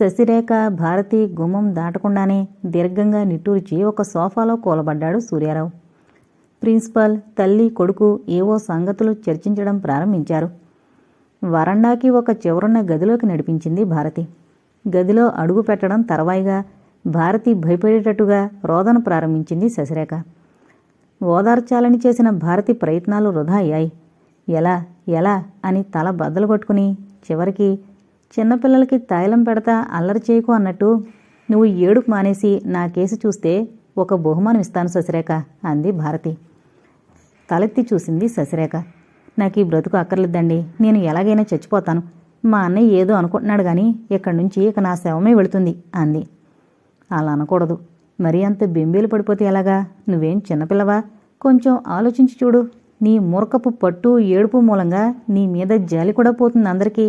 శశిరేఖ భారతి గుమ్మం దాటకుండానే దీర్ఘంగా నిట్టూర్చి ఒక సోఫాలో కూలబడ్డాడు సూర్యారావు. ప్రిన్సిపల్ తల్లి కొడుకు ఏవో సంగతులు చర్చించడం ప్రారంభించారు. వరండాకి ఒక చివరున్న గదిలోకి నడిపించింది భారతి. గదిలో అడుగు పెట్టడం తర్వాయిగా భారతి భయపడేటట్టుగా రోదన ప్రారంభించింది శశిరేఖ. ఓదార్చాలని చేసిన భారతి ప్రయత్నాలు వృధా అయ్యాయి. ఎలా ఎలా అని తల బద్దలు కొట్టుకుని చివరికి చిన్నపిల్లలకి తైలం పెడతా అల్లరి చేయకు అన్నట్టు నువ్వు ఏడుపు మానేసి నా కేసు చూస్తే ఒక బహుమానం ఇస్తాను శశిరేఖ అంది భారతి. తలెత్తి చూసింది శశిరేఖ నాకు ఈ బ్రతుకు అక్కర్లేదండి. నేను ఎలాగైనా చచ్చిపోతాను. మా అన్నయ్య ఏదో అనుకుంటున్నాడు కానీ ఇక్కడి నుంచి ఇక నా శవమే వెళుతుంది అంది. అలా అనకూడదు. మరీ అంత బెంబేలు పడిపోతే ఎలాగా? నువ్వేం చిన్నపిల్లవా? కొంచెం ఆలోచించి చూడు. నీ మూర్ఖపు పట్టు ఏడుపు మూలంగా నీ మీద జాలి కూడా పోతుంది అందరికీ.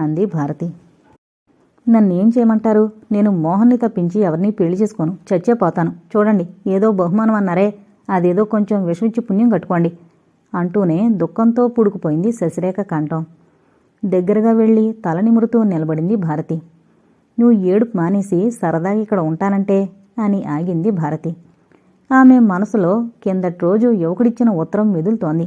అంది భారతి. నన్నేం చేయమంటారు? నేను మోహన్ని తప్పించి ఎవరిని పెళ్ళి చేసుకోను. చచ్చే పోతాను చూడండి ఏదో బహుమానం అన్నారే. అదేదో కొంచెం విషమిచ్చి పుణ్యం కట్టుకోండి. అంటూనే దుఃఖంతో పుడుకుపోయింది శశిరేఖ కంఠం. దగ్గరగా వెళ్ళి తల నిమురుతూ నిలబడింది భారతి. నువ్వు ఏడుపు మానేసి సరదాగా ఇక్కడ ఉంటానంటే? అని ఆగింది భారతి. ఆమె మనసులో కిందటి రోజు యువకుడిచ్చిన ఉత్తరం మెదులుతోంది.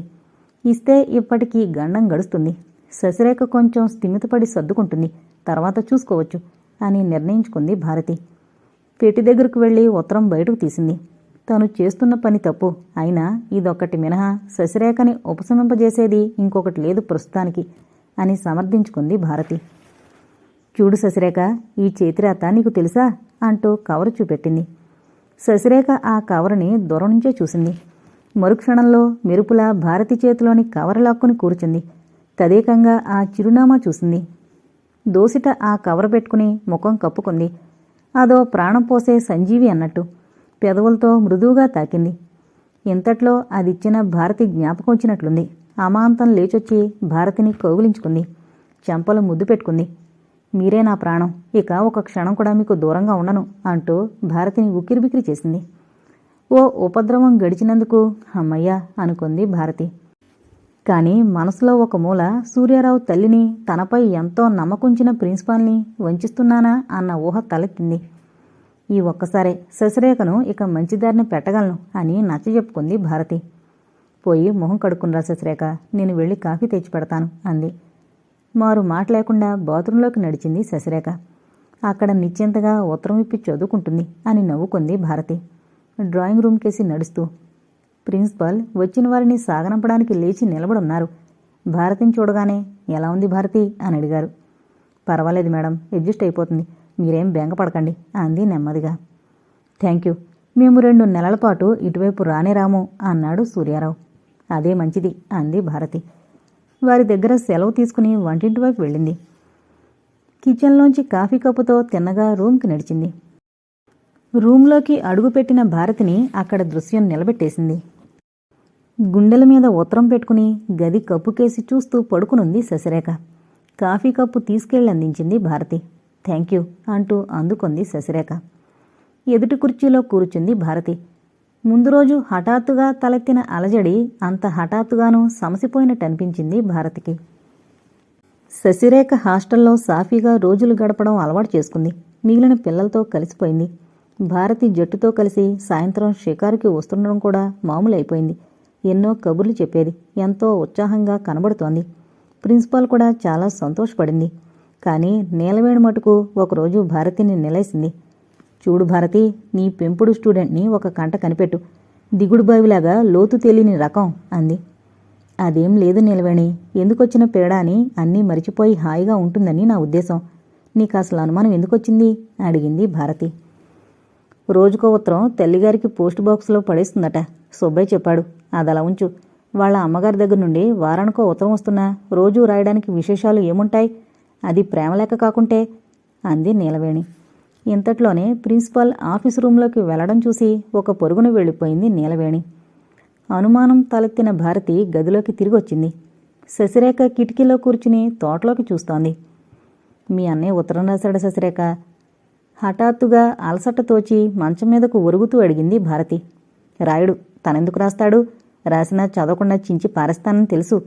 ఇస్తే ఇప్పటికీ గండం గడుస్తుంది. శశిరేఖ కొంచెం స్థిమితపడి సర్దుకుంటుంది. తర్వాత చూసుకోవచ్చు అని నిర్ణయించుకుంది భారతి. పెట్టి దగ్గరకు వెళ్ళి ఉత్తరం బయటకు తీసింది. తను చేస్తున్న పని తప్పు. అయినా ఇదొక్కటి మినహా శశిరేఖని ఉపశమింపజేసేది ఇంకొకటి లేదు ప్రస్తుతానికి అని సమర్థించుకుంది భారతి. చూడు శశిరేఖ ఈ చేతిరాత నీకు తెలుసా అంటూ కవరు చూపెట్టింది. శశిరేఖ ఆ కవరుని దూరం నుంచే చూసింది. మరుక్షణంలో మెరుపులా భారతి చేతిలోని కవర్ లాక్కుని కూర్చుంది. తదేకంగా ఆ చిరునామా చూసింది. దోసిట ఆ కవర్ పెట్టుకుని ముఖం కప్పుకుంది. అదో ప్రాణం పోసే సంజీవి అన్నట్టు పెదవులతో మృదువుగా తాకింది. ఇంతట్లో అదిచ్చిన భారతి జ్ఞాపకం వచ్చినట్లుంది. అమాంతం లేచొచ్చి భారతిని కౌగిలించుకుంది. చెంపలు ముద్దు పెట్టుకుంది. మీరే నా ప్రాణం. ఇక ఒక క్షణం కూడా మీకు దూరంగా ఉండను అంటూ భారతిని ఉక్కిరిబిక్కిరి చేసింది. ఓ ఉపద్రవం గడిచినందుకు అమ్మయ్యా అనుకుంది భారతి. కానీ మనసులో ఒక మూల సూర్యారావు తల్లిని తనపై ఎంతో నమ్మకుంచిన ప్రిన్సిపాల్ని వంచిస్తున్నానా అన్న ఊహ తలెత్తింది. ఈ ఒక్కసారే శశిరేఖను ఇక మంచిదారిని పెట్టగలను అని నచ్చజెప్పుకుంది భారతి. పోయి మొహం కడుక్కునరా శశిరేఖ నేను వెళ్ళి కాఫీ తెచ్చి పెడతాను అంది. మారు మాట లేకుండా బాత్రూంలోకి నడిచింది శశిరేఖ. అక్కడ నిశ్చింతగా ఉత్తరం ఇప్పి చదువుకుంటుంది అని నవ్వుకుంది భారతి. డ్రాయింగ్ రూమ్కేసి నడుస్తూ ప్రిన్సిపల్ వచ్చిన వారిని సాగనంపడానికి లేచి నిలబడున్నారు. భారతిని చూడగానే ఎలా ఉంది భారతి? అని అడిగారు. పర్వాలేదు మేడం అడ్జస్ట్ అయిపోతుంది. మీరేం బెంగపడకండి అంది నెమ్మదిగా. Thank you. మేము రెండు నెలల పాటు ఇటువైపు రానే రాము అన్నాడు సూర్యారావు. అదే మంచిది అంది భారతి. వారి దగ్గర సెలవు తీసుకుని వంటింటి వైపు వెళ్ళింది. కిచెన్లోంచి కాఫీ కప్పుతో తిన్నగా రూమ్కి నడిచింది. రూమ్లోకి అడుగుపెట్టిన భారతిని అక్కడ దృశ్యం నిలబెట్టేసింది. గుండెల మీద ఉత్తరం పెట్టుకుని గది కప్పుకేసి చూస్తూ పడుకునుంది శశిరేఖ. కాఫీ కప్పు తీసుకెళ్ళి అందించింది భారతి. థ్యాంక్ యూ అంటూ అందుకుంది శశిరేఖ. ఎదుటి కుర్చీలో కూర్చుంది భారతి. ముందు రోజు హఠాత్తుగా తలెత్తిన అలజడి అంత హఠాత్తుగానూ సమసిపోయినట్టు అనిపించింది భారతికి. శశిరేఖ హాస్టల్లో సాఫీగా రోజులు గడపడం అలవాటు చేసుకుంది. మిగిలిన పిల్లలతో కలిసిపోయింది. భారతి జట్టుతో కలిసి సాయంత్రం షికారుకి వస్తుండడం కూడా మామూలైపోయింది. ఎన్నో కబుర్లు చెప్పేది. ఎంతో ఉత్సాహంగా కనబడుతోంది. ప్రిన్సిపాల్ కూడా చాలా సంతోషపడింది. కానీ నీలవేణి మటుకు ఒకరోజు భారతిని నిలేసింది చూడు భారతి నీ పెంపుడు స్టూడెంట్ని ఒక కంట కనిపెట్టు. దిగుడు బావిలాగా లోతు తెలియని రకం అంది. అదేం లేదు నిలవేణి ఎందుకొచ్చిన పేడా అని అన్నీ మరిచిపోయి హాయిగా ఉంటుందని నా ఉద్దేశం. నీకు అసలు అనుమానం ఎందుకొచ్చింది? అడిగింది భారతి. రోజుకో ఉత్తరం తల్లిగారికి పోస్ట్ బాక్స్లో పడేస్తుందట. సుబ్బయ్య చెప్పాడు. అది అలా ఉంచు. వాళ్ళ అమ్మగారి దగ్గర నుండి వారానికో ఉత్తరం వస్తున్నా. రోజూ రాయడానికి విశేషాలు ఏముంటాయి? అది ప్రేమలేక కాకుంటే? అంది నీలవేణి. ఇంతట్లోనే ప్రిన్సిపాల్ ఆఫీస్ రూంలోకి వెళ్ళడం చూసి ఒక పొరుగున వెళ్ళిపోయింది నీలవేణి. అనుమానం తలెత్తిన భారతి గదిలోకి తిరిగొచ్చింది. శశిరేఖ కిటికీలో కూర్చుని తోటలోకి చూస్తోంది. మీ అన్నయ్య ఉత్తరం రాశాడు శశిరేఖ. హఠాత్తుగా అలసట తోచి మంచం మీదకు ఒరుగుతూ అడిగింది భారతి. రాయుడు తనెందుకు రాస్తాడు? రాసినా చదవకుండా చించి పారేస్తానని తెలుసు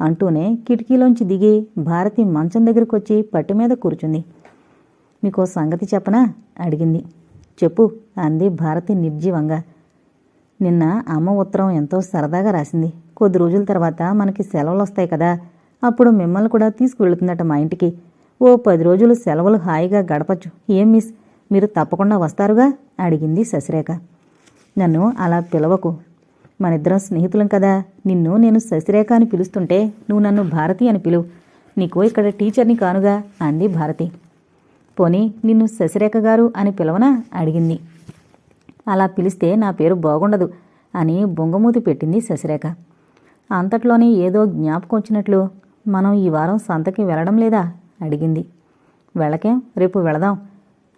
అంటూనే కిటికీలోంచి దిగి భారతి మంచం దగ్గరకొచ్చి పట్టు మీద కూర్చుంది. మీకో సంగతి చెప్పనా? అడిగింది. చెప్పు అంది భారతి నిర్జీవంగా. నిన్న అమ్మ ఉత్తరం ఎంతో సరదాగా రాసింది. కొద్ది రోజుల తర్వాత మనకి సెలవులు వస్తాయి కదా. అప్పుడు మిమ్మల్ని కూడా తీసుకువెళుతుందట మా ఇంటికి. ఓ పది రోజులు సెలవులు హాయిగా గడపచ్చు. ఏం మిస్? మీరు తప్పకుండా వస్తారుగా? అడిగింది శశిరేఖ. నన్ను అలా పిలవకు. మనిద్దరం స్నేహితులం కదా. నిన్ను నేను శశిరేఖ అని పిలుస్తుంటే నువ్వు నన్ను భారతి అని పిలువు. నీకు ఇక్కడ టీచర్ని కానుగా అంది భారతి. పోనీ నిన్ను శశిరేఖ గారు అని పిలవనా? అడిగింది. అలా పిలిస్తే నా పేరు బాగుండదు అని బొంగమూతి పెట్టింది శశిరేఖ. అంతట్లోనే ఏదో జ్ఞాపకం వచ్చినట్లు మనం ఈ వారం సంతకి వెళ్ళడం లేదా? అడిగింది. వెళ్ళకేం? రేపు వెళదాం.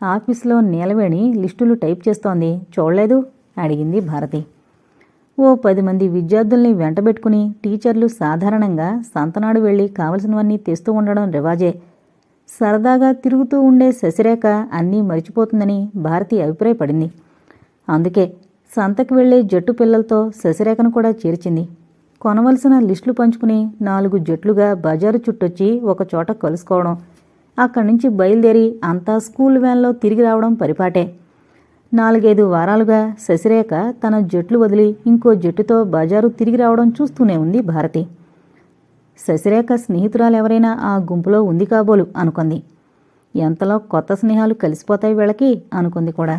ఆఫీసులో నీలవేణి లిస్టులు టైప్ చేస్తోంది. చూడలేదు? అడిగింది భారతి. ఓ పది మంది విద్యార్థుల్ని వెంటబెట్టుకుని టీచర్లు సాధారణంగా సంతనాడు వెళ్ళి కావలసినవన్నీ తెస్తూ ఉండడం రివాజే. సరదాగా తిరుగుతూ ఉండే శశిరేఖ అన్నీ మరిచిపోతుందని భారతి అభిప్రాయపడింది. అందుకే సంతకు వెళ్ళే జట్టు పిల్లలతో శశిరేఖను కూడా చేర్చింది. కొనవలసిన లిస్టులు పంచుకుని నాలుగు జట్లుగా బజారు చుట్టొచ్చి ఒకచోట కలుసుకోవడం అక్కడి నుంచి బయలుదేరి అంతా స్కూల్ వ్యాన్లో తిరిగి రావడం పరిపాటే. నాలుగైదు వారాలుగా శశిరేఖ తన జట్లు వదిలి ఇంకో జట్టుతో బజారు తిరిగి రావడం చూస్తూనే ఉంది భారతి. శశిరేఖ స్నేహితురాలెవరైనా ఆ గుంపులో ఉంది కాబోలు అనుకుంది. ఎంతలో కొత్త స్నేహాలు కలిసిపోతాయి వీళ్ళకి అనుకుంది కూడా.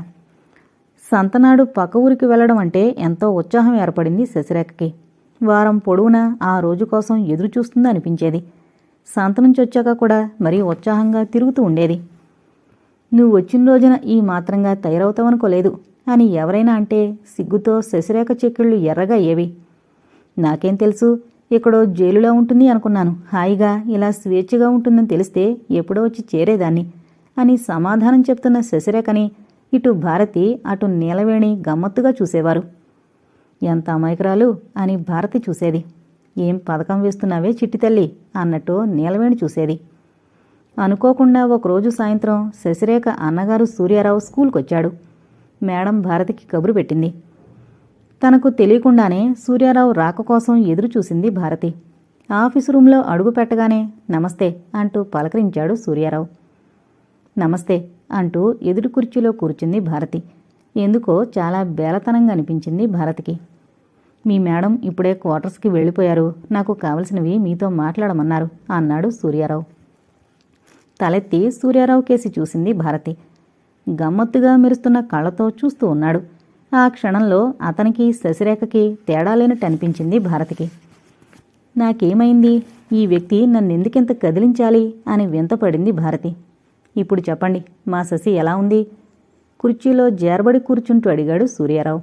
సంతనాడు పక్క ఊరికి వెళ్ళడం అంటే ఎంతో ఉత్సాహం ఏర్పడింది శశిరేఖకి. వారం పొడవునా ఆ రోజు కోసం ఎదురు చూస్తుంది అనిపించేది సంత నుంచి వచ్చాక కూడా మరీ ఉత్సాహంగా తిరుగుతూ ఉండేది. నువ్వు వచ్చిన రోజున ఈ మాత్రంగా తయారవుతావనుకోలేదు అని ఎవరైనా అంటే సిగ్గుతో శశిరేఖ చెక్కిళ్ళు ఎర్రగా ఏవి. నాకేం తెలుసు ఇక్కడో జైలులా ఉంటుంది అనుకున్నాను. హాయిగా ఇలా స్వేచ్ఛగా ఉంటుందని తెలిస్తే ఎప్పుడో వచ్చి చేరేదాన్ని అని సమాధానం చెప్తున్న శశిరేఖని ఇటు భారతి అటు నీలవేణి గమ్మత్తుగా చూసేవారు. ఎంత అమాయకురాలు అని భారతి చూసేది. ఏం పథకం వేస్తున్నావే చిట్టి తల్లి అన్నట్టు నీలవేణి చూసేది. అనుకోకుండా ఒకరోజు సాయంత్రం శశిరేఖ అన్నగారు సూర్యారావు స్కూల్కొచ్చాడు. మేడం భారతికి కబురు పెట్టింది. తనకు తెలియకుండానే సూర్యారావు రాక కోసం ఎదురు చూసింది భారతి. ఆఫీసు రూంలో అడుగు పెట్టగానే నమస్తే అంటూ పలకరించాడు సూర్యారావు. నమస్తే అంటూ ఎదురు కుర్చీలో కూర్చుంది భారతి. ఎందుకో చాలా బేలతనంగా అనిపించింది భారతికి. మీ మేడం ఇప్పుడే క్వార్టర్స్కి వెళ్ళిపోయారు. నాకు కావలసినవి మీతో మాట్లాడమన్నారు అన్నాడు సూర్యారావు. తలెత్తి సూర్యారావు కేసి చూసింది భారతి. గమ్మత్తుగా మెరుస్తున్న కళ్ళతో చూస్తూ ఉన్నాడు. ఆ క్షణంలో అతనికి శశిరేఖకి తేడా లేనట్టు అనిపించింది భారతికి. నాకేమైంది? ఈ వ్యక్తి నన్నెందుకింత కదిలించాలి అని వింతపడింది భారతి. ఇప్పుడు చెప్పండి మా శశి ఎలా ఉంది? కుర్చీలో జారబడి కూర్చుంటూ అడిగాడు సూర్యారావు.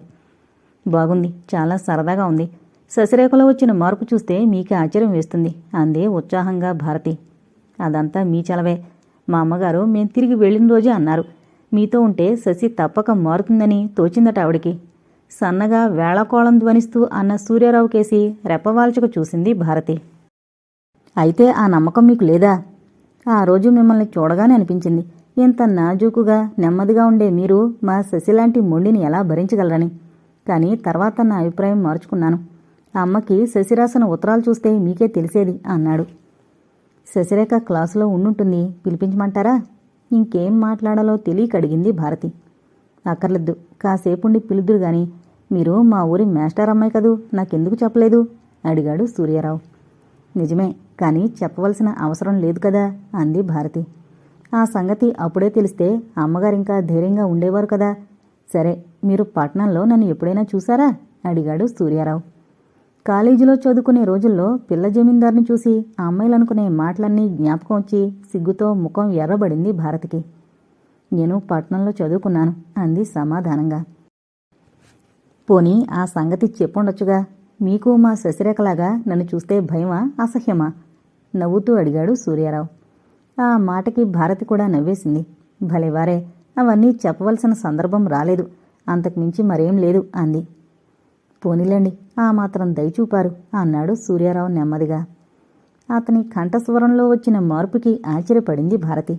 బాగుంది చాలా సరదాగా ఉంది. శశిరేఖలో వచ్చిన మార్పు చూస్తే మీకే ఆశ్చర్యం వేస్తుంది అందే ఉత్సాహంగా భారతి. అదంతా మీ చలవే. మా అమ్మగారు మేం తిరిగి వెళ్ళిన రోజే అన్నారు. మీతో ఉంటే శశి తప్పక మారుతుందని తోచిందట ఆవిడికి. సన్నగా వేళకోళం ధ్వనిస్తూ అన్న సూర్యారావు కేసి రెప్పవాల్చక చూసింది భారతి. అయితే ఆ నమ్మకం మీకు లేదా? ఆ రోజు మిమ్మల్ని చూడగానే అనిపించింది. ఇంత నాజూకుగా నెమ్మదిగా ఉండే మీరు మా శశిలాంటి మొండిని ఎలా భరించగలరని. కానీ తర్వాత నా అభిప్రాయం మార్చుకున్నాను. అమ్మకి శశిరాసన ఉత్తరాలు చూస్తే మీకే తెలిసేది అన్నాడు. శశిరేఖ క్లాసులో ఉండుంటుంది. పిలిపించమంటారా? ఇంకేం మాట్లాడాలో తెలియక అడిగింది భారతి. అక్కర్లేదు. కాసేపుండి పిలుదురు గాని మీరు మా ఊరి మాస్టర్ అమ్మాయి కదూ? నాకెందుకు చెప్పలేదు? అడిగాడు సూర్యారావు. నిజమే కానీ చెప్పవలసిన అవసరం లేదు కదా? అంది భారతి. ఆ సంగతి అప్పుడే తెలిస్తే అమ్మగారింకా ధైర్యంగా ఉండేవారు కదా? సరే మీరు పట్నంలో నన్ను ఎప్పుడైనా చూసారా? అడిగాడు సూర్యారావు. కాలేజీలో చదువుకునే రోజుల్లో పిల్ల జమీందార్ని చూసి ఆ అమ్మాయిలనుకునే మాటలన్నీ జ్ఞాపకం వచ్చి సిగ్గుతో ముఖం ఎర్రబడింది భారతికి. నేను పట్నంలో చదువుకున్నాను అంది సమాధానంగా. పోనీ ఆ సంగతి చెప్పుండొచ్చుగా. మీకు మా శశిరేఖలాగా నన్ను చూస్తే భయమా అసహ్యమా? నవ్వుతూ అడిగాడు సూర్యారావు. ఆ మాటకి భారతి కూడా నవ్వేసింది. భలేవారే అవన్నీ చెప్పవలసిన సందర్భం రాలేదు. అంతకుమించి మరేం లేదు అంది. పోనీలేండి ఆ మాత్రం దయచూపారు అన్నాడు సూర్యారావు నెమ్మదిగా. అతని కంఠస్వరంలో వచ్చిన మార్పుకి ఆశ్చర్యపడింది భారతి.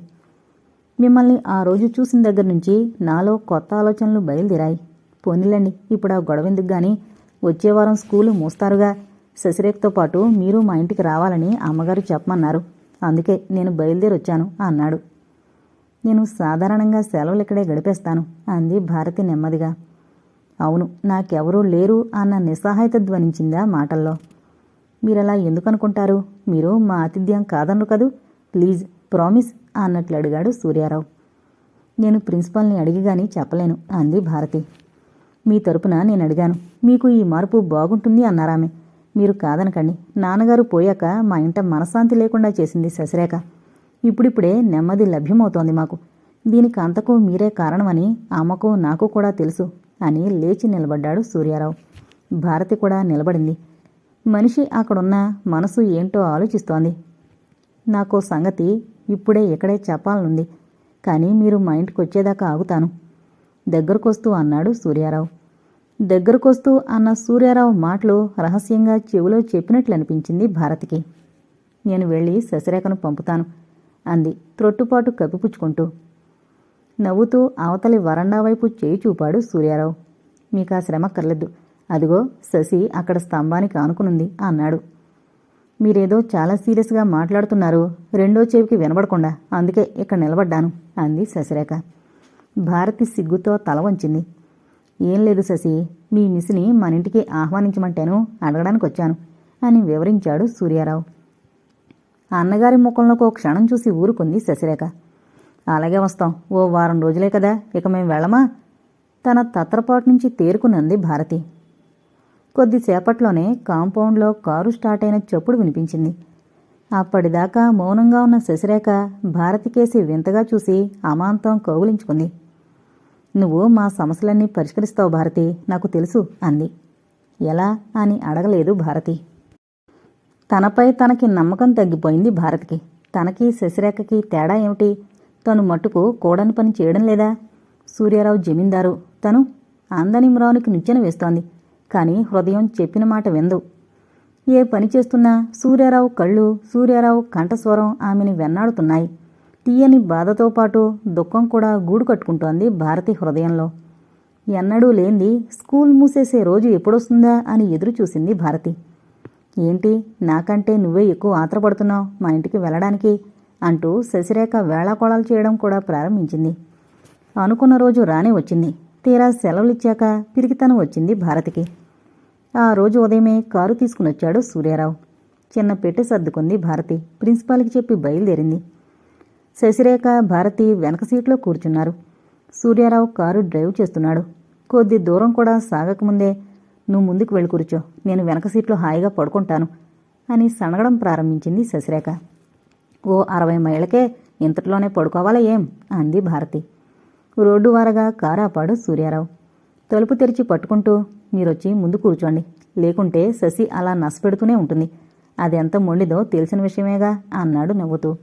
మిమ్మల్ని ఆ రోజు చూసిన దగ్గర నుంచి నాలో కొత్త ఆలోచనలు బయలుదేరాయి. పోనీలేండి ఇప్పుడు ఆ గొడవ ఎందుకు గాని? వచ్చే వారం స్కూలు మూస్తారుగా. శశిరేఖతో పాటు మీరు మా ఇంటికి రావాలని అమ్మగారు చెప్పమన్నారు. అందుకే నేను బయలుదేరి వచ్చాను అన్నాడు. నేను సాధారణంగా సెలవులు ఇక్కడే గడిపేస్తాను అంది భారతి నెమ్మదిగా. అవును నాకెవరూ లేరు అన్న నిస్సహాయత ధ్వనించిందా మాటల్లో. మీరలా ఎందుకనుకుంటారు? మీరు మా ఆతిథ్యం కాదన్ను కదూ? ప్లీజ్ ప్రామిస్ అన్నట్లు అడిగాడు సూర్యారావు. నేను ప్రిన్సిపల్ని అడిగి గాని చెప్పలేను అంది భారతి. మీ తరపున నేను అడిగాను మీకు ఈ మార్పు బాగుంటుంది అన్నారామె మీరు కాదనకండి నాన్నగారు పోయాక మా ఇంట మనశ్శాంతి లేకుండా చేసింది శశిరేఖ. ఇప్పుడిప్పుడే నెమ్మది లభ్యమవుతోంది మాకు. దీనికి అంతకు మీరే కారణమని ఆమెకు నాకు కూడా తెలుసు. అని లేచి నిలబడ్డాడు సూర్యారావు. భారతి కూడా నిలబడింది. మనిషి అక్కడున్న మనసు ఏంటో ఆలోచిస్తోంది. నాకో సంగతి ఇప్పుడే ఇక్కడే చెప్పాలనుంది. కానీ మీరు మా ఇంటికి వచ్చేదాకా ఆగుతాను. దగ్గరకొస్తూ అన్నాడు సూర్యారావు. దగ్గరకొస్తూ అన్న సూర్యారావు మాటలు రహస్యంగా చెవిలో చెప్పినట్లు అనిపించింది భారతికి. నేను వెళ్ళి శశిరేఖను పంపుతాను అంది త్రొట్టుపాటు కప్పిపుచ్చుకుంటూ. నవ్వుతూ అవతలి వరండా వైపు చేయి చూపాడు సూర్యారావు. మీకు ఆ శ్రమ కర్లేదు. అదిగో శశి అక్కడ స్తంభానికి ఆనుకునుంది అన్నాడు. మీరేదో చాలా సీరియస్గా మాట్లాడుతున్నారు. రెండో చెవికి వినబడకుండా అందుకే ఇక్కడ నిలబడ్డాను అంది శశిరేఖ. భారతి సిగ్గుతో తల వంచింది. ఏం లేదు శశి మీ మిస్ని మన ఇంటికి ఆహ్వానించమంటాను అడగడానికి వచ్చాను అని వివరించాడు సూర్యారావు. అన్నగారి ముఖంలోకి ఒక క్షణం చూసి ఊరుకుంది శశిరేఖ. అలాగే వస్తాం. ఓ వారం రోజులే కదా ఇక మేం వెళ్ళమా? తన తత్రపాటు నుంచి తేరుకునంది భారతి. కొద్దిసేపట్లోనే కాంపౌండ్లో కారు స్టార్ట్ అయిన చప్పుడు వినిపించింది. అప్పటిదాకా మౌనంగా ఉన్న శశిరేఖ భారతికేసి వింతగా చూసి అమాంతం కౌగులించుకుంది. నువ్వు మా సమస్యలన్నీ పరిష్కరిస్తావు భారతి నాకు తెలుసు అంది. ఎలా? అని అడగలేదు భారతి. తనపై తనకి నమ్మకం తగ్గిపోయింది భారతికి. తనకి శశిరేఖకి తేడా ఏమిటి? తను మట్టుకు కూడని పని చేయడం లేదా? సూర్యారావు జమీందారు. తను అందనిమ్రావునికి నిచ్చెన వేస్తోంది. కానీ హృదయం చెప్పిన మాట విందు. ఏ పని చేస్తున్నా సూర్యారావు కళ్ళు సూర్యారావు కంఠస్వరం ఆమెని వెన్నాడుతున్నాయి. తీయని బాధతో పాటు దుఃఖం కూడా గూడు కట్టుకుంటోంది భారతి హృదయంలో. ఎన్నడూ లేంది స్కూల్ మూసేసే రోజు ఎప్పుడొస్తుందా అని ఎదురు చూసింది భారతి. ఏంటి నాకంటే నువ్వే ఎక్కువ ఆత్రపడుతున్నావు మా ఇంటికి వెళ్ళడానికి? అంటూ శశిరేఖ వేళాకోళాలు చేయడం కూడా ప్రారంభించింది. అనుకున్న రోజు రానే వచ్చింది. తీరా సెలవులిచ్చాక పిరికితనం వచ్చింది భారతికి. ఆ రోజు ఉదయమే కారు తీసుకునొచ్చాడు సూర్యారావు. చిన్న పెట్టి సర్దుకుంది భారతి. ప్రిన్సిపాల్కి చెప్పి బయలుదేరింది. శశిరేఖ భారతి వెనక సీట్లో కూర్చున్నారు. సూర్యారావు కారు డ్రైవ్ చేస్తున్నాడు. కొద్ది దూరం కూడా సాగకముందే నువ్వు ముందుకు వెళ్ళి కూర్చో. నేను వెనక సీట్లో హాయిగా పడుకుంటాను అని సనగడం ప్రారంభించింది శశిరేఖ. ఓ అరవై మైళ్ళకే ఇంతట్లోనే పడుకోవాలా ఏం? అంది భారతి. రోడ్డు వారగా కారాపాడు సూర్యారావు. తలుపు తెరిచి పట్టుకుంటూ మీరొచ్చి ముందు కూర్చోండి. లేకుంటే శశి అలా నసపెడుతూనే ఉంటుంది. అది ఎంత మొండిదో తెలిసిన విషయమేగా? అన్నాడు నవ్వుతూ.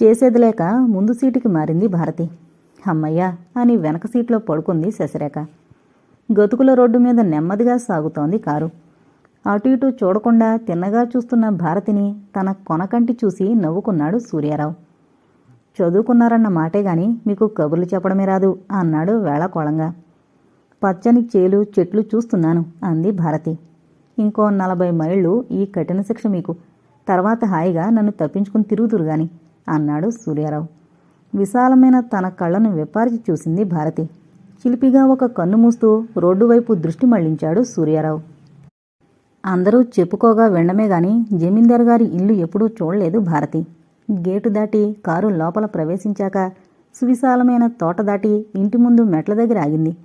చేసేది లేక ముందు సీటుకి మారింది భారతి. అమ్మయ్యా! అని వెనక సీట్లో పడుకుంది శశిరేఖ. గతుకుల రోడ్డు మీద నెమ్మదిగా సాగుతోంది కారు. అటు ఇటు చూడకుండా తిన్నగా చూస్తున్న భారతిని తన కొనకంటి చూసి నవ్వుకున్నాడు సూర్యారావు. చదువుకున్నారన్న మాటే గాని మీకు కబుర్లు చెప్పడమే రాదు అన్నాడు వేళకోళంగా. పచ్చని చేలు చెట్లు చూస్తున్నాను అంది భారతి. ఇంకో నలభై మైళ్ళు ఈ కఠిన శిక్ష మీకు. తర్వాత హాయిగా నన్ను తప్పించుకుని తిరుగుదురు గాని అన్నాడు సూర్యారావు. విశాలమైన తన కళ్ళను విప్పార్చి చూసింది భారతి. చిలిపిగా ఒక కన్ను మూస్తూ రోడ్డు వైపు దృష్టి మళ్ళించాడు సూర్యారావు. అందరూ చెప్పుకోగా వెండమే గాని జమీందార్ గారి ఇల్లు ఎప్పుడూ చూడలేదు భారతి. గేటు దాటి కారు లోపల ప్రవేశించాక సువిశాలమైన తోట దాటి ఇంటి ముందు మెట్ల దగ్గర ఆగింది.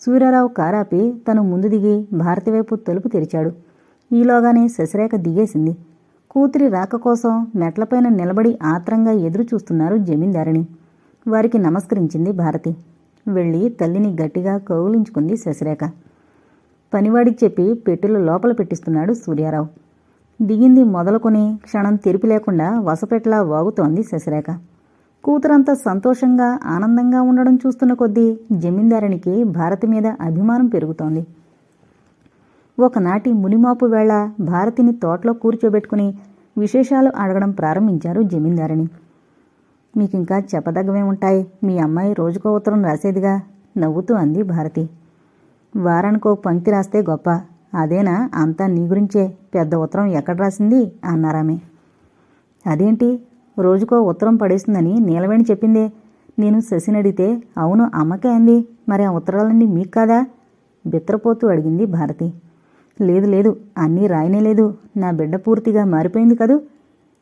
సూర్యారావు కారాపి తను ముందు దిగి భారతి వైపు తలుపు తెరిచాడు. ఈలోగానే శశిరేఖ దిగేసింది. కూతురి రాక కోసం మెట్లపైన నిలబడి ఆత్రంగా ఎదురు చూస్తున్నారు జమీందారిని. వారికి నమస్కరించింది భారతి. వెళ్ళి తల్లిని గట్టిగా కౌలించుకుంది శశిరేఖ. పనివాడికి చెప్పి పెట్టెలు లోపల పెట్టిస్తున్నాడు సూర్యారావు. దిగింది మొదలుకొని క్షణం తెరిపి లేకుండా వసపెట్లా వాగుతోంది శశిరేఖ. కూతురంతా సంతోషంగా ఆనందంగా ఉండడం చూస్తున్న కొద్దీ జమీందారునికి భారతి మీద అభిమానం పెరుగుతోంది. ఒకనాటి మునిమాపు వేళ భారతిని తోటలో కూర్చోబెట్టుకుని విశేషాలు అడగడం ప్రారంభించారు జమీందారిని. మీకింకా చెప్పదగ్గవే ఉంటాయి మీ అమ్మాయి రోజుకో ఉత్తరం రాసేదిగా నవ్వుతూ అంది భారతి. వారానికో పంక్తి రాస్తే గొప్ప. అదేనా? అంతా నీ గురించే. పెద్ద ఉత్తరం ఎక్కడ రాసింది? అన్నారామె. అదేంటి? రోజుకో ఉత్తరం పడేస్తుందని నీలవేణి చెప్పిందే. నేను శశిని అడిగితే అవును అమ్మకే అంది. మరి ఆ ఉత్తరాలన్నీ మీకు కాదా? బిత్రపోతూ అడిగింది భారతి. లేదు లేదు అన్నీ రాయనే లేదు. నా బిడ్డ పూర్తిగా మారిపోయింది కదూ?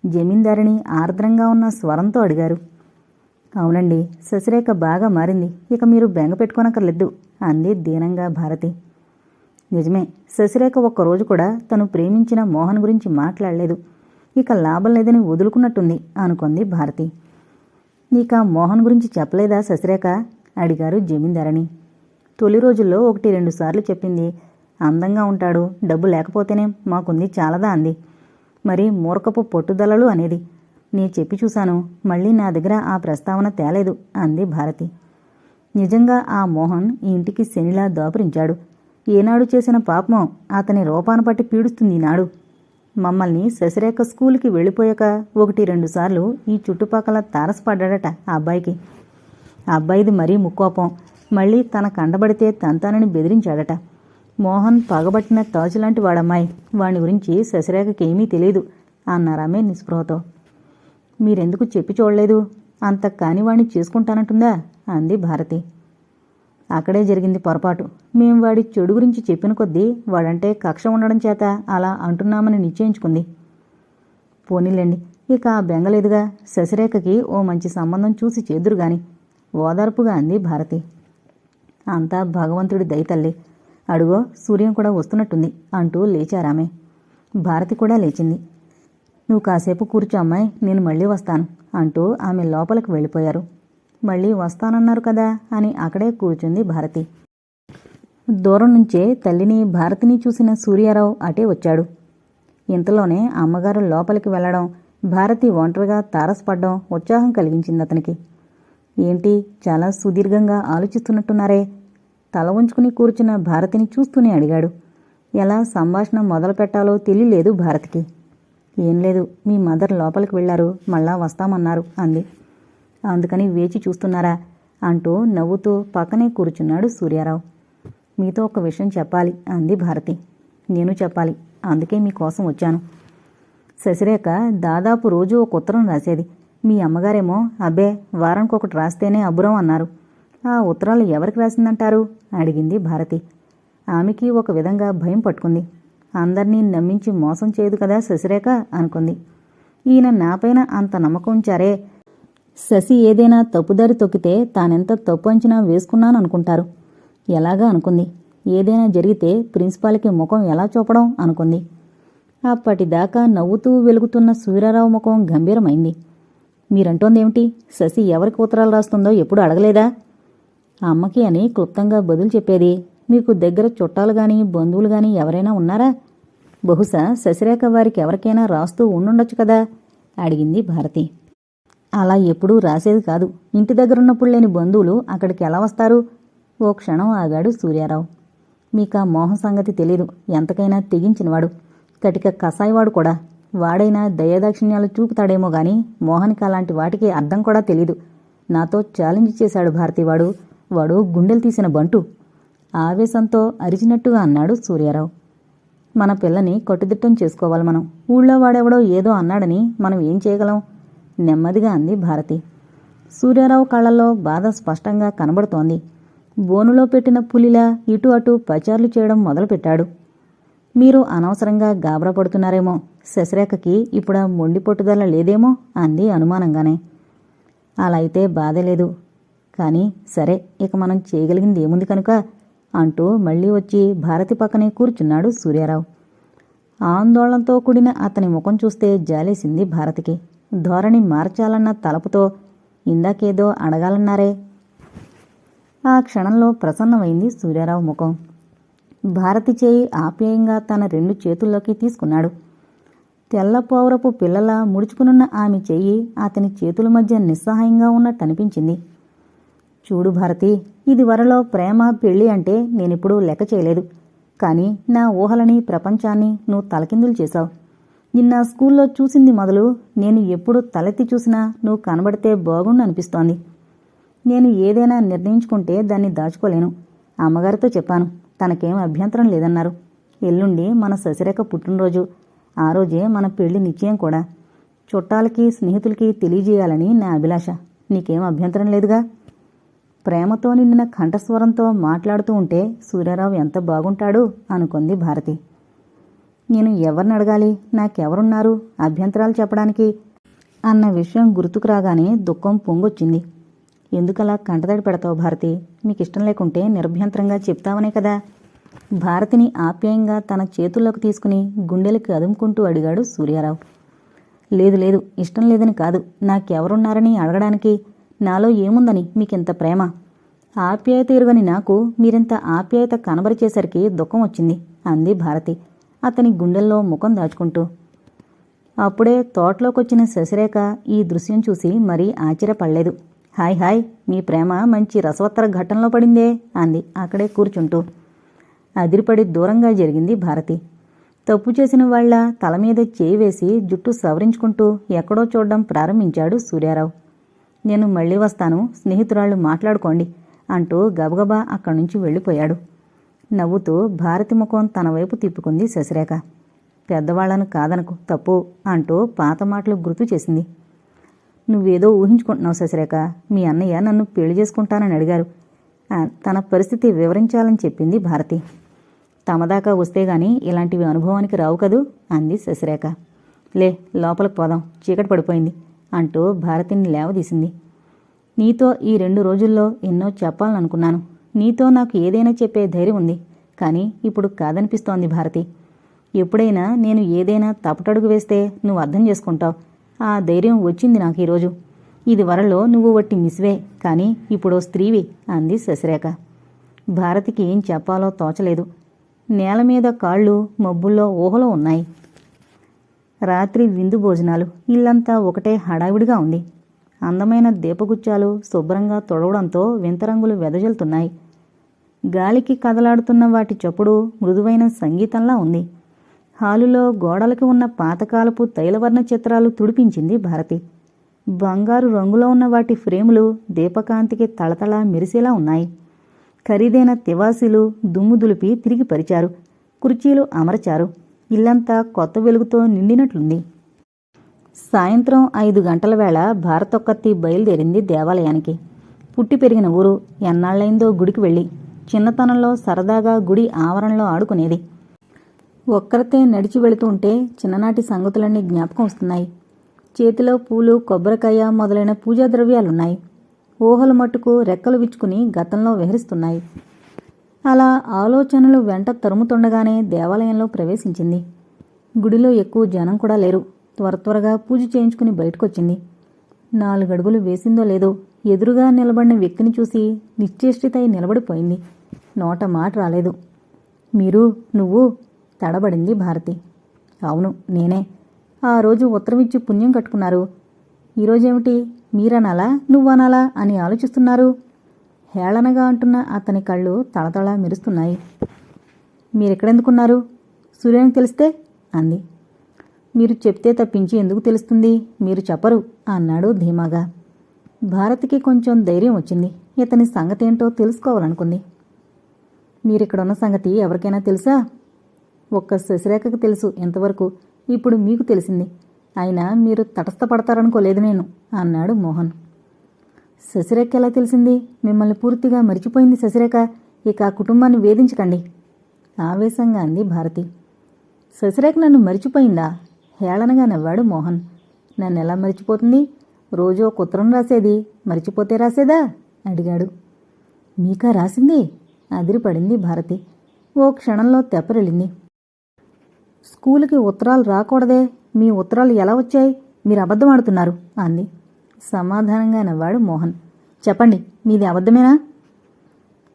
జమీందారిని ఆర్ద్రంగా ఉన్న స్వరంతో అడిగారు. అవునండి శశిరేఖ బాగా మారింది. ఇక మీరు బెంగ పెట్టుకోనక్కర్లేదు. అంది దీనంగా భారతి. నిజమే శశిరేఖ ఒక్కరోజు కూడా తను ప్రేమించిన మోహన్ గురించి మాట్లాడలేదు. ఇక లాభం లేదని వదులుకున్నట్టుంది అనుకుంది భారతి. ఇక మోహన్ గురించి చెప్పలేదా శశిరేఖ? అడిగారు జమీందారని తొలి రోజుల్లో ఒకటి రెండు సార్లు చెప్పింది. అందంగా ఉంటాడు డబ్బు లేకపోతేనే మాకుంది చాలదా అంది. మరి మూర్ఖపు పొట్టుదలలు అనేది. నీ చెప్పి చూశాను మళ్ళీ నా దగ్గర ఆ ప్రస్తావన తేలేదు అంది భారతి. నిజంగా ఆ మోహన్ ఈ ఇంటికి శనిలా దాపురించాడు. ఏనాడు చేసిన పాపం అతని రూపాన పట్టి పీడుస్తుంది ఈనాడు మమ్మల్ని శశిరేఖ స్కూల్కి వెళ్ళిపోయాక ఒకటి రెండుసార్లు ఈ చుట్టుపక్కల తారసపడ్డాడట ఆ అబ్బాయికి. ఆ అబ్బాయిది మరీ ముక్కోపం. మళ్ళీ తన కండబడితే తంతానని బెదిరించాడట. మోహన్ పగబట్టిన తాజులాంటి వాడమ్మాయి. వాడి గురించి శశిరేఖకి ఏమీ తెలియదు అన్నారామే నిస్పృహతో. మీరెందుకు చెప్పి చూడలేదు? అంత కానివాణ్ణి చేసుకుంటానంటుందా? అంది భారతి. అక్కడే జరిగింది పొరపాటు. మేం వాడి చెడు గురించి చెప్పిన కొద్దీ వాడంటే కక్ష ఉండడం చేత అలా అంటున్నామని నిశ్చయించుకుంది. పోనీలేండి ఇక ఆ బెంగలేదుగా శశిరేఖకి ఓ మంచి సంబంధం చూసి చేదురు గాని ఓదార్పుగా అంది భారతి. అంతా భగవంతుడి దయతల్లి అడుగో సూర్యం కూడా వస్తున్నట్టుంది అంటూ లేచారామె. భారతి కూడా లేచింది. నువ్వు కాసేపు కూర్చో అమ్మాయి. నేను మళ్ళీ వస్తాను అంటూ ఆమె లోపలికి వెళ్ళిపోయారు. మళ్ళీ వస్తానన్నారు కదా అని అక్కడే కూర్చుంది భారతి. దూరం నుంచే తల్లిని భారతిని చూసిన సూర్యారావు అటే వచ్చాడు. ఇంతలోనే అమ్మగారు లోపలికి వెళ్ళడం భారతి ఒంటరిగా తారసపడ్డం ఉత్సాహం కలిగించింది అతనికి. ఏంటి చాలా సుదీర్ఘంగా ఆలోచిస్తున్నట్టున్నారే? తల ఉంచుకుని కూర్చున్న భారతిని చూస్తూనే అడిగాడు. ఎలా సంభాషణ మొదలు పెట్టాలో తెలియలేదు భారతికి. ఏం లేదు మీ మదర్ లోపలికి వెళ్ళారు మళ్ళా వస్తామన్నారు అంది. అందుకని వేచి చూస్తున్నారా? అంటూ నవ్వుతూ పక్కనే కూర్చున్నాడు సూర్యారావు. మీతో ఒక విషయం చెప్పాలి అంది భారతి. నేను చెప్పాలి అందుకే మీకోసం వచ్చాను. శశిరేఖ దాదాపు రోజు ఒక ఉత్తరం రాసేది. మీ అమ్మగారేమో అబ్బే వారానికి ఒకటి రాస్తేనే అబ్బురం అన్నారు. ఆ ఉత్తరాలు ఎవరికి రాసిందంటారు? అడిగింది భారతి. ఆమెకి ఒక విధంగా భయం పట్టుకుంది. అందర్నీ నమ్మించి మోసం చేయదు కదా శశిరేఖ అనుకుంది. ఈయన నాపైన అంత నమ్మకం ఉంచారే. శశి ఏదైనా తప్పుదారి తొక్కితే తానెంత తప్పు అంచనా వేసుకున్నాను అనుకుంటారు ఎలాగా అనుకుంది. ఏదైనా జరిగితే ప్రిన్సిపాల్కి ముఖం ఎలా చూపడం అనుకుంది. అప్పటిదాకా నవ్వుతూ వెలుగుతున్న సూర్యారావు ముఖం గంభీరమైంది. మీరంటోందేమిటి? శశి ఎవరికి ఉత్తరాలు రాస్తుందో ఎప్పుడు అడగలేదా? అమ్మకి అని క్లుప్తంగా బదులు చెప్పేది మీకు దగ్గర చుట్టాలు గాని బంధువులు గాని ఎవరైనా ఉన్నారా? బహుశా శశిరేఖ వారికి ఎవరికైనా రాస్తూ ఉండుండొచ్చు కదా? అడిగింది భారతి. అలా ఎప్పుడూ రాసేది కాదు. ఇంటి దగ్గరున్నప్పుడు లేని బంధువులు అక్కడికి ఎలా వస్తారు? ఓ క్షణం ఆగాడు సూర్యారావు. మీకా మోహం సంగతి తెలీదు. ఎంతకైనా తెగించినవాడు. కటిక కసాయివాడు కూడా. వాడైనా దయదాక్షిణ్యాలు చూపుతాడేమో గాని మోహన్కి అలాంటి వాటికి అర్థం కూడా తెలీదు. నాతో ఛాలెంజ్ చేశాడు భారతీవాడు. వాడు గుండెలు తీసిన బంటు. ఆవేశంతో అరిచినట్టుగా అన్నాడు సూర్యారావు. మన పిల్లని కట్టుదిట్టం చేసుకోవాలి మనం. ఊళ్ళో వాడెవడో ఏదో అన్నాడని మనం ఏం చేయగలం? నెమ్మదిగా అంది భారతి. సూర్యారావు కళ్ళల్లో బాధ స్పష్టంగా కనబడుతోంది. బోనులో పెట్టిన పులిలా ఇటు అటు పచార్లు చేయడం మొదలుపెట్టాడు. మీరు అనవసరంగా గాబరా పడుతున్నారేమో శశిరేఖకి ఇప్పుడు ఆ మొండి పట్టుదల లేదేమో అంది అనుమానంగానే. అలా అయితే బాధ లేదు. కానీ సరే ఇక మనం చేయగలిగింది ఏముంది కనుక? అంటూ మళ్ళీ వచ్చి భారతి పక్కనే కూర్చున్నాడు సూర్యారావు. ఆందోళనతో కూడిన అతని ముఖం చూస్తే జాలేసింది భారతికి. ధోరణి మార్చాలన్న తలపుతో ఇందాకేదో అడగాలన్నారే. ఆ క్షణంలో ప్రసన్నమైంది సూర్యారావు ముఖం. భారతి చేయి ఆప్యాయంగా తన రెండు చేతుల్లోకి తీసుకున్నాడు. తెల్ల పౌరపు ముడుచుకునున్న ఆమె చెయ్యి అతని చేతుల మధ్య నిస్సహాయంగా ఉన్నట్టు అనిపించింది చూడు భారతి ఇది వరలో ప్రేమ పెళ్ళి అంటే నేనిప్పుడు లెక్క చేయలేదు. కానీ నా ఊహలని ప్రపంచాన్ని నువ్వు తలకిందులు చేశావు. నిన్న స్కూల్లో చూసింది మొదలు నేను ఎప్పుడు తలెత్తి చూసినా నువ్వు కనబడితే బాగుండు అనిపిస్తోంది. నేను ఏదైనా నిర్ణయించుకుంటే దాన్ని దాచుకోలేను. అమ్మగారితో చెప్పాను తనకేం అభ్యంతరం లేదన్నారు. ఎల్లుండి మన శశిరేఖ పుట్టినరోజు. ఆ రోజే మన పెళ్ళి నిశ్చయం కూడా. చుట్టాలకి స్నేహితులకి తెలియజేయాలని నా అభిలాష. నీకేం అభ్యంతరం లేదుగా? ప్రేమతో నిండిన కంఠస్వరంతో మాట్లాడుతూ ఉంటే సూర్యారావు ఎంత బాగుంటాడు అనుకుంది భారతి. నేను ఎవరిని అడగాలి? నాకెవరున్నారు? అభ్యంతరాలు చెప్పడానికి? అన్న విషయం గుర్తుకు రాగానే దుఃఖం పొంగొచ్చింది. ఎందుకలా కంటతడి పెడతావు భారతి? మీకు ఇష్టం లేకుంటే నిర్భ్యంతరంగా చెప్తావనే కదా. భారతిని ఆప్యాయంగా తన చేతుల్లోకి తీసుకుని గుండెలకి అదుముకుంటూ అడిగాడు సూర్యారావు. లేదు లేదు ఇష్టం లేదని కాదు. నాకెవరున్నారని అడగడానికి? నాలో ఏముందని మీకింత ప్రేమ? ఆప్యాయత ఎరుగని నాకు మీరింత ఆప్యాయత కనబరిచేసరికి దుఃఖం వచ్చింది అంది భారతి అతని గుండెల్లో ముఖం దాచుకుంటూ. అప్పుడే తోటలోకొచ్చిన శశిరేఖ ఈ దృశ్యం చూసి మరీ ఆశ్చర్యపడలేదు. హాయ్ హాయ్ మీ ప్రేమ మంచి రసవత్తర ఘట్టంలో పడిందే అంది అక్కడే కూర్చుంటూ. అదిరిపడి దూరంగా జరిగింది భారతి. తప్పు చేసిన వాళ్ళ తల మీద చేయి వేసి జుట్టు సవరించుకుంటూ ఎక్కడో చూడడం ప్రారంభించాడు సూర్యారావు. నేను మళ్ళీ వస్తాను స్నేహితురాళ్ళు మాట్లాడుకోండి అంటూ గబగబా అక్కడి నుంచి వెళ్ళిపోయాడు. నవ్వుతూ భారతి ముఖం తన వైపు తిప్పుకుంది శశిరేఖ. పెద్దవాళ్ళను కాదనకు తప్పు అంటూ పాత మాటలు గుర్తు చేసింది. నువ్వేదో ఊహించుకుంటున్నావు శశిరేఖ మీ అన్నయ్య నన్ను పెళ్ళి చేసుకుంటానని అడిగారు. తన పరిస్థితి వివరించాలని చెప్పింది భారతి. తమదాకా వస్తే గాని ఇలాంటివి అనుభవానికి రావు కదూ? అంది శశిరేఖ. లే లోపలికి పోదాం చీకటి పడిపోయింది. అంటూ భారతిని లేవదీసింది. నీతో ఈ రెండు రోజుల్లో ఎన్నో చెప్పాలనుకున్నాను. నీతో నాకు ఏదైనా చెప్పే ధైర్యం ఉంది. కానీ ఇప్పుడు కాదనిపిస్తోంది భారతి. ఎప్పుడైనా నేను ఏదైనా తపటడుగు వేస్తే నువ్వు అర్థం చేసుకుంటావు. ఆ ధైర్యం వచ్చింది నాకు ఈరోజు. ఇది వరలో నువ్వు వట్టి మిస్వే. కానీ ఇప్పుడు స్త్రీవి అంది శశిరేఖ. భారతికి ఏం చెప్పాలో తోచలేదు. నేల మీద కాళ్ళు మబ్బుల్లో ఊహలో ఉన్నాయి. రాత్రి విందు భోజనాలు ఇల్లంతా ఒకటే హడావిడిగా ఉంది. అందమైన దీపగుచ్చాలు శుభ్రంగా తొడవడంతో వింతరంగులు వెదజల్తున్నాయి. గాలికి కదలాడుతున్న వాటి చప్పుడు మృదువైన సంగీతంలా ఉంది. హాలులో గోడలకు ఉన్న పాతకాలపు తైలవర్ణ చిత్రాలు తుడిపించింది భారతి. బంగారు రంగులో ఉన్న వాటి ఫ్రేములు దీపకాంతికి తళతళ మెరిసేలా ఉన్నాయి. ఖరీదైన తివాసీలు దుమ్ము దులిపి తిరిగి పరిచారు. కుర్చీలు అమర్చారు. ఇల్లంతా కొత్త వెలుగుతో నిండినట్లుంది. సాయంత్రం ఐదు గంటల వేళ భారతొక్కత్తి బయలుదేరింది దేవాలయానికి. పుట్టి పెరిగిన ఊరు ఎన్నాళ్ళైందో గుడికి వెళ్ళి చిన్నతనంలో సరదాగా గుడి ఆవరణలో ఆడుకునేది. ఒక్కరితే నడిచి వెళుతుంటే చిన్ననాటి సంగతులన్నీ జ్ఞాపకం వస్తున్నాయి. చేతిలో పూలు కొబ్బరికాయ మొదలైన పూజా ద్రవ్యాలున్నాయి ఊహలు మట్టుకు రెక్కలు విచ్చుకుని గతంలో విహరిస్తున్నాయి. అలా ఆలోచనలు వెంట తరుముతుండగానే దేవాలయంలో ప్రవేశించింది. గుడిలో ఎక్కువ జనం కూడా లేరు. త్వర త్వరగా పూజ చేయించుకుని బయటకొచ్చింది. నాలుగడుగులు వేసిందో లేదో ఎదురుగా నిలబడిన వ్యక్తిని చూసి నిశ్చేష్టితై నిలబడిపోయింది. నోట మాట రాలేదు. మీరు నువ్వు తడబడింది భారతి. అవును నేనే. ఆ రోజు ఉత్తరం ఇచ్చి పుణ్యం కట్టుకున్నారు. ఈరోజేమిటి మీరనాలా? నువ్వనాలా? అని ఆలోచిస్తున్నారు. హేళనగా అంటున్న అతని కళ్ళు తళతళ మెరుస్తున్నాయి. మీరెక్కడెందుకున్నారు? సూర్యానికి తెలిస్తే? అంది. మీరు చెప్తే తప్పించి ఎందుకు తెలుస్తుంది? మీరు చెప్పరు అన్నాడు ధీమాగా. భారత్కి కొంచెం ధైర్యం వచ్చింది. ఇతని సంగతి ఏంటో తెలుసుకోవాలనుకుంది. మీరిక్కడున్న సంగతి ఎవరికైనా తెలుసా? ఒక్క శశిరేఖకు తెలుసు ఎంతవరకు ఇప్పుడు మీకు తెలిసింది. అయినా మీరు తటస్థపడతారనుకోలేదు నేను అన్నాడు మోహన్. శశిరేఖ ఎలా తెలిసింది? మిమ్మల్ని పూర్తిగా మరిచిపోయింది శశిరేఖ. ఇక ఆ కుటుంబాన్ని వేధించకండి. ఆవేశంగా అంది భారతి. శశిరేఖ నన్ను మరిచిపోయిందా? హేళనగా నవ్వాడు మోహన్. నన్ను ఎలా మరిచిపోతుంది? రోజు ఒక ఉత్తరం రాసేది. మరిచిపోతే రాసేదా? అడిగాడు. మీకా రాసింది? అదిరిపడింది భారతి. ఓ క్షణంలో తెప్పరిల్లింది. స్కూలుకి ఉత్తరాలు రాకూడదే. మీ ఉత్తరాలు ఎలా వచ్చాయి? మీరు అబద్ధం ఆడుతున్నారు అంది. సమాధానంగా నవ్వాడు మోహన్. చెప్పండి మీది అబద్ధమేనా?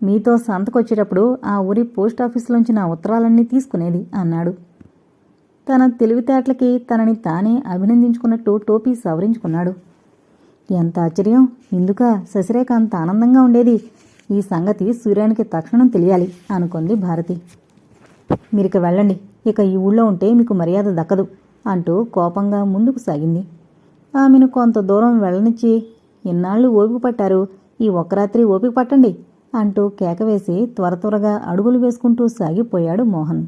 మీతో సంతకొచ్చేటప్పుడు ఆ ఊరి పోస్టాఫీసులోంచి నా ఉత్తరాలన్నీ తీసుకునేది అన్నాడు. తన తెలివితేటలకి తనని తానే అభినందించుకున్నట్టు టోపీ సవరించుకున్నాడు. ఎంత ఆశ్చర్యం! ఇందుక శశిరేఖ అంత ఆనందంగా ఉండేది. ఈ సంగతి సూర్యానికి తక్షణం తెలియాలి అనుకుంది భారతి. మీరిక వెళ్ళండి ఇక ఈ ఊళ్ళో ఉంటే మీకు మర్యాద దక్కదు అంటూ కోపంగా ముందుకు సాగింది. ఆమెను కొంత దూరం వెళ్ళనిచ్చి ఇన్నాళ్ళు ఓపిక పట్టారు ఈ ఒక్క రాత్రి ఓపిక పట్టండి అంటూ కేకవేసి త్వర త్వరగా అడుగులు వేసుకుంటూ సాగిపోయాడు మోహన్.